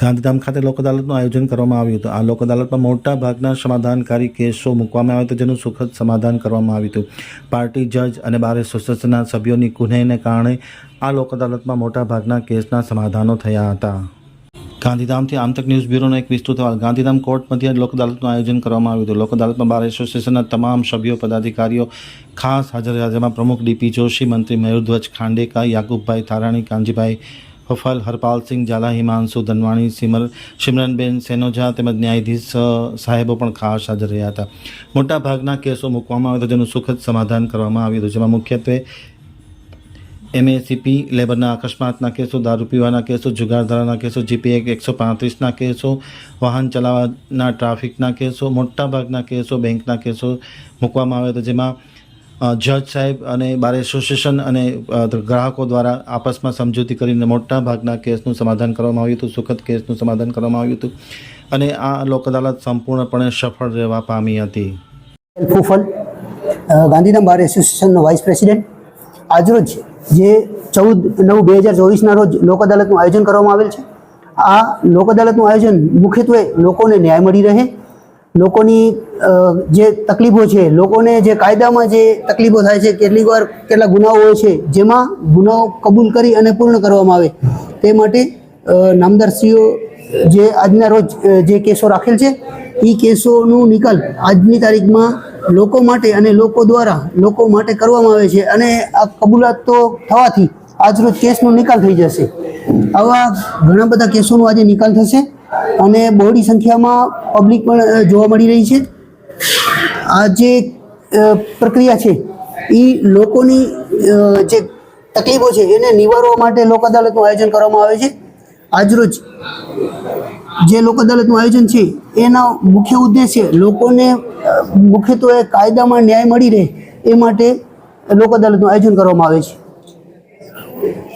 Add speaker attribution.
Speaker 1: ગાંધીધામ ખાતે લોક અદાલતનું આયોજન કરવામાં આવ્યું હતું. આ લોક અદાલતમાં મોટા ભાગના સમાધાનકારી કેસો મૂકવામાં આવ્યા હતા, જેનું સુખદ સમાધાન કરવામાં આવ્યું હતું. પાર્ટી જજ અને બાર એસોસિએશનના સભ્યોની કુનેને કારણે આ લોક અદાલતમાં મોટા ભાગના કેસના સમાધાનો થયા હતા. ગાંધીધામથી આમતક ન્યૂઝ બ્યુરોનો એક વિસ્તૃત અહેવાલ ગાંધીધામ કોર્ટ મધ્યે લોક અદાલતનું આયોજન કરવામાં આવ્યું હતું. લોક અદાલતમાં બાર એસોસિએશનના તમામ સભ્યો, પદાધિકારીઓ, ખાસ હાજર હાજરમાં પ્રમુખ ડીપી જોશી, મંત્રી મયુરધ્વજ ખાંડેકા, યાકુબભાઈ થારાણી કાંજીભાઈ હફલ હરપાલસિંહ ઝાલા હિમાંશુ ધનવાણી, સિમર સિમરનબેન સેનોજા તેમજ ન્યાયાધીશ સાહેબો પણ ખાસ હાજર રહ્યા હતા. મોટાભાગના કેસો મૂકવામાં આવ્યા હતા, જેનું સુખદ સમાધાન કરવામાં આવ્યું હતું, જેમાં મુખ્યત્વે એમએસીપી લેબરના અકસ્માતના કેસો, દારૂ પીવાના કેસો જુગારધારાના કેસો જીપીએ એક એકસો પાંત્રીસના કેસો, વાહન ચલાવવાના ટ્રાફિકના કેસો મોટાભાગના કેસો, બેંકના કેસો મૂકવામાં આવ્યા હતા, જેમાં જજ સાહેબ અને બાર એસોસિએશન અને ગ્રાહકો દ્વારા આપસમાં સમજૂતી કરીને મોટા ભાગના કેસનું સમાધાન કરવામાં આવ્યું હતું, સુખદ કેસનું સમાધાન કરવામાં આવ્યું હતું અને આ લોક અદાલત સંપૂર્ણપણે સફળ રહેવા પામી હતી.
Speaker 2: ફૂફલ ગાંધીધામ બાર એસોસિએશનનો વાઇસ પ્રેસિડેન્ટ. આજરોજ જે ચૌદ નવ બે હજાર ચોવીસના રોજ લોક અદાલતનું આયોજન કરવામાં આવેલ છે. આ લોક અદાલતનું આયોજન મુખ્યત્વે લોકોને ન્યાય મળી રહે લોકોની જે તકલીફો છે લોકોને જે કાયદામાં જે તકલીફો થાય છે કેટલીક વાર કેટલા ગુનાઓ હોય છે જેમાં ગુનાઓ કબૂલ કરી અને પૂર્ણ કરવામાં આવે તે માટે અ, નામદારશ્રીઓ જે આજના રોજ જે કેસો રાખેલ છે એ કેસોનું નિકાલ આજની તારીખમાં લોકો માટે અને લોકો દ્વારા લોકો માટે કરવામાં આવે છે અને આ કબૂલાત તો થવાથી આજરોજ કેસનો નિકાલ થઈ જશે. આવા ઘણા બધા કેસોનો આજે નિકાલ થશે. અને બહોળી સંખ્યામાં પબ્લિક પણ જોવા મળી રહી છે. આ જે પ્રક્રિયા છે એ લોકોની જે તકલીફો છે, એને નિવારવા માટે લોક અદાલતનું આયોજન કરવામાં આવે છે. આજરોજ જે લોક અદાલતનું આયોજન છે, એનો મુખ્ય ઉદ્દેશ્ય લોકોને મુખ્યત્વે કાયદામાં ન્યાય મળી રહે એ માટે લોક અદાલતનું આયોજન કરવામાં આવે છે.